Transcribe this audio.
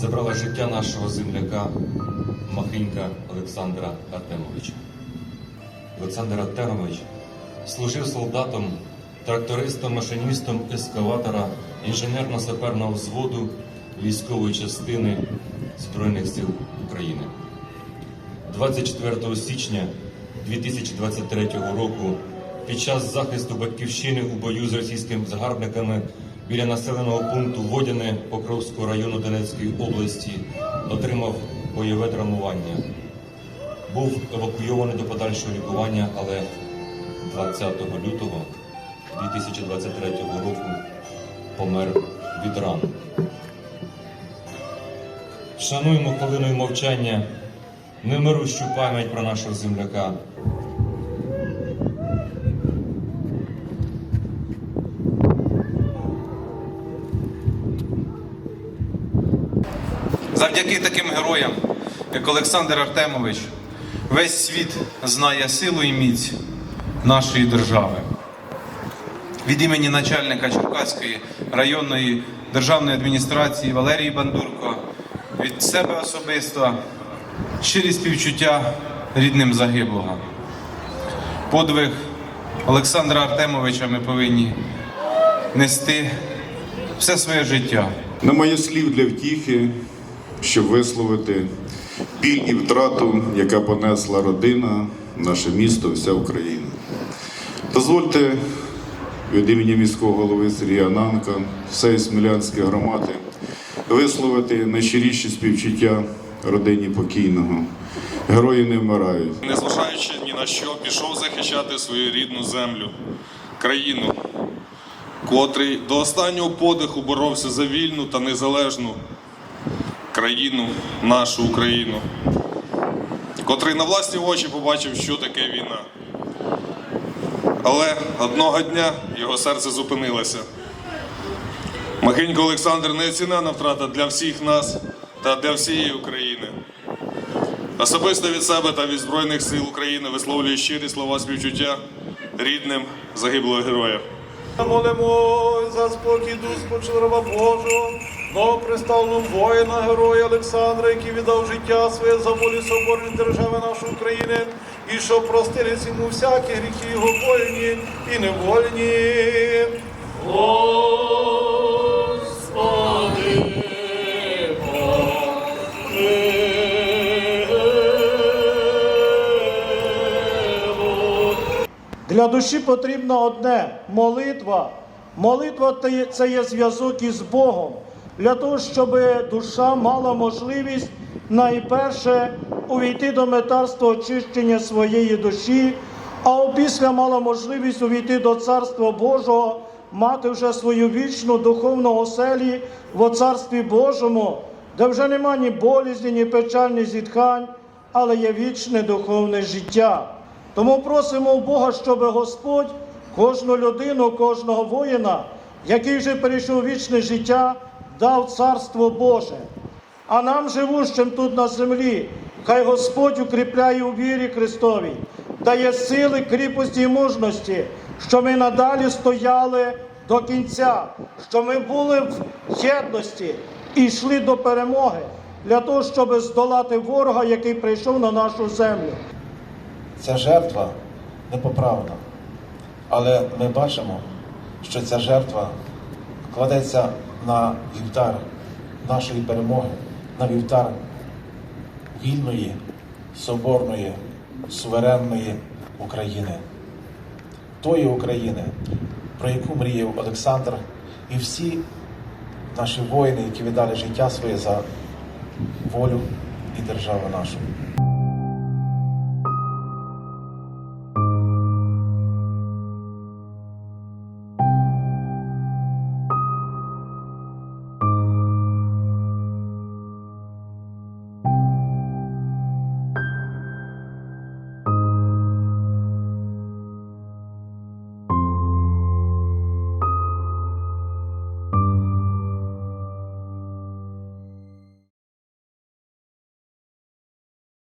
забрала життя нашого земляка Махинька Олександра Артемовича. Олександр Артемович служив солдатом, трактористом, машиністом ескаватора інженерно-саперного взводу військової частини Збройних сил України. 24 січня 2023 року під час захисту батьківщини у бою з російськими загарбниками біля населеного пункту Водяне Покровського району Донецької області отримав бойове травмування. Був евакуйований до подальшого лікування, але 20 лютого 2023 року помер від ран. Шануємо хвилиною мовчання немирущу пам'ять про нашого земляка. Завдяки таким героям, як Олександр Артемович, весь світ знає силу і міць нашої держави. Від імені начальника Черкаської районної державної адміністрації Валерії Бандурко, від себе особисто щирі співчуття рідним загиблого. Подвиг Олександра Артемовича ми повинні нести все своє життя. Немає слів для втіхи, щоб висловити біль і втрату, яка понесла родина, наше місто, вся Україна. Дозвольте від імені міського голови Сергія Нанка, всієї Смілянської громади висловити найщиріші співчуття родині покійного. Герої не вмирають. незважаючи ні на що, пішов захищати свою рідну землю, країну, котрий до останнього подиху боровся за вільну та незалежну країну, нашу Україну, котрий на власні очі побачив, що таке війна. Але одного дня його серце зупинилося. Махенько Олександр неоцінена втрата для всіх нас та для всієї України. Особисто від себе та від Збройних сил України висловлюю щирі слова співчуття рідним загиблого героя. Молимо за спокій дух Божого, новоприставленого воїна, героя Олександра, який віддав життя своє за волю соборної держави нашої України, і що простились йому всякі гріхи його вольні і невольні. Господи. Для душі потрібно одне молитва. Молитва це є зв'язок із Богом. Для того, щоб душа мала можливість найперше увійти до метарства очищення своєї душі, а опісля мала можливість увійти до Царства Божого, мати вже свою вічну духовну оселі в Царстві Божому, де вже нема ні болізні, ні печаль, ні зітхань, але є вічне духовне життя. Тому просимо Бога, щоб Господь кожну людину, кожного воїна, який вже перейшов вічне життя, дав Царство Боже. А нам, живущим тут на землі, хай Господь укріпляє у вірі Христовій, дає сили, кріпості і мужності, що ми надалі стояли до кінця, що ми були в єдності і йшли до перемоги для того, щоб здолати ворога, який прийшов на нашу землю. Ця жертва непоправна. Але ми бачимо, що ця жертва кладеться на вівтар нашої перемоги, на вівтар вільної, соборної, суверенної України. Тої України, про яку мріяв Олександр і всі наші воїни, які віддали життя своє за волю і державу нашу.